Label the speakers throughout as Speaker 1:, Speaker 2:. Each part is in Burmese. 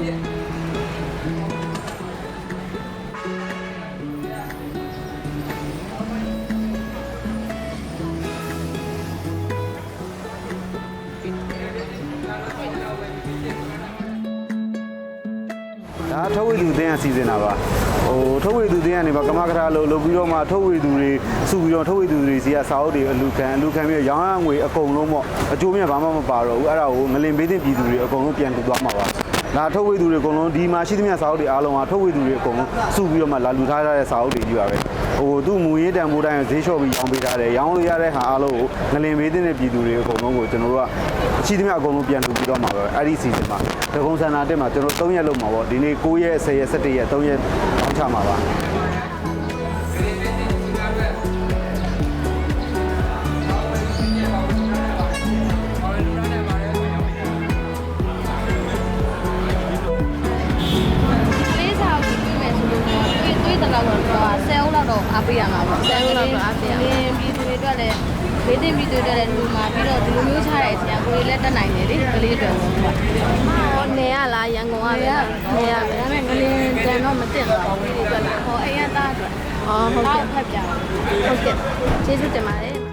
Speaker 1: Yeah. ဒါထုတ်ဝေသူတင်းကစီစဉ်တာပါဟိုထုတ်ဝေသူတင်းကနေပါကမကထာလို့လုပ်ပြီးတော့မှထုတ်ဝေသူတွေစုပြီးတော့ထုတ်ဝေသူတွေစီကစာအုပ်တွေအလူခံအလူခံပြီးတော့ရောင်းရငွေအကုန်လုံးပေါ့အကျိုးမြတ်ဘာမှမပါတော့ဘူးအဲ့ဒါကိုငလင်ပေးတဲ့ပြည်သူတွေအကုန်လုံးပြန်တူသွားမှာပါ ဒါထုတ်ဝေသူတွေအကုန်လုံးဒီမှာရှိသမျှစာအုပ်တွေအားလုံးကထုတ်ဝေသူတွေအကုန်လုံးစုပြီးတော့မှလာလူထားရတဲ့စာအုပ်တွေကြီးပါပဲဟိုသူ့မူရင်းတန်ဖိုးတိုင်းကိုဈေးလျှော့ပြီးရောင်းပေးထားတယ်ရောင်းလို့ရတဲ့ဟာအားလုံးကိုငလင်ပေးတဲ့ပြည်သူတွေအကုန်လုံးကိုကျွန်တော်တို့ကရှိသမျှအကုန်လုံးပြန်တူပြီးတော့မှာပဲအဲ့ဒီစီစဉ်မှာဒဂုံစန္ဒာတက်မှာကျွန်တော်3ရက်လောက်မှာပေါ့ဒီနေ့9ရက်10ရက်17ရက်3ရက်တောင်းချမှာပါ
Speaker 2: တွေးတွေးတဲ့လောက်တော့တော့ဆယ်ဦးလောက်တော့အားပေးရမှာပေါ့ဆယ်ဦးလောက်တော့အားပေးရမှာပြည်သူတွေအတွက်လည်းဘေးတင်ပြည်သူတွေအတွက်လည်းလူမှာပြီးတော့ဒီလိုမျိုးချတဲ့အချိန်ကိုယ်လည်းတက်နိုင်တယ်လေကလေးတွေပေါ့ကွာဟောနေရလားရန်ကုန်ကပဲနေရပဲဒါပေမဲ့ငလင်းတန်တော့မတင်တော့ဘူးဒီအတွက်ဟောအိမ်ရသားအတွက်ဟောဟုတ်ကဲ့ဖတ်ပြဟုတ်ကဲ့ကျေးဇူးတင်ပါတယ်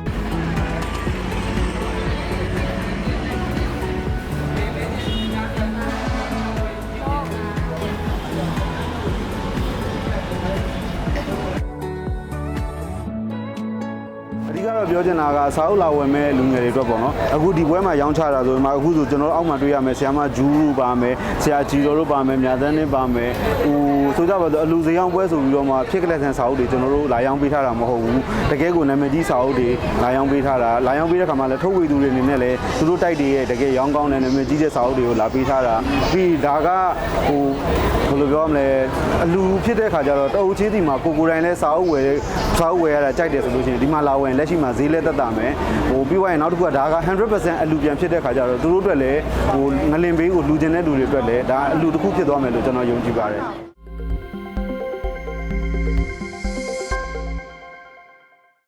Speaker 1: အဓိကတော့ပြောချင်တာကစာအုပ်လာဝယ်မဲ့လူငယ်တွေအတွက်ပေါ့နော်အခုဒီပွဲမှာရောင်းချတာဆိုရင်မှအခုဆိုကျွန်တော်တို့အောက်မှာတွေ့ရမယ်ဆရာမဂျူးတို့ပါမယ်ဆရာဂျီတော်တို့ပါမယ်မြာသန်းနဲ့ပါမယ်ဟိုဆိုကြပါတော့အလူစရောင်းပွဲဆိုပြီးတော့မှဖြစ်ကလက်ဆန်စာအုပ်တွေကျွန်တော်တို့လာရောင်းပေးထားတာမဟုတ်ဘူးတကယ်ကိုနာမည်ကြီးစာအုပ်တွေလာရောင်းပေးထားတာလာရောင်းပေးတဲ့ခါမှာလည်းထုတ်ဝေသူတွေအနေနဲ့လည်းသူတို့တိုက်တွေရဲ့တကယ်ရောင်းကောင်းတဲ့နာမည်ကြီးတဲ့စာအုပ်တွေကိုလာပေးထားတာပြီးဒါကဟိုဘယ်လိုပြောရမလဲအလူဖြစ်တဲ့ခါကျတော့တအုပ်ချင်းဒီမှာကိုကိုယ်တိုင်လဲစာအုပ်ဝယ်စာအုပ်ဝယ်ရတာကြိုက်တယ်ဆိုလို့ရှိရင်ဒီမှာလာဝယ်ရင်လက်ရှိမှာဈေးလဲသက်သာမယ်ဟိုပြီးသွားရင်နောက်တစ်ခုကဒါက100%အလူပြန်ဖြစ်တဲ့ခါကျတော့သူတို့အတွက်လည်းဟိုငလင်ဘေးကိုလူကျင်တဲ့လူတွေအတွက်လည်းဒါအလူတစ်ခုဖြစ်သွားမယ်လို့ကျွန်တော်ယုံကြည်ပါတယ်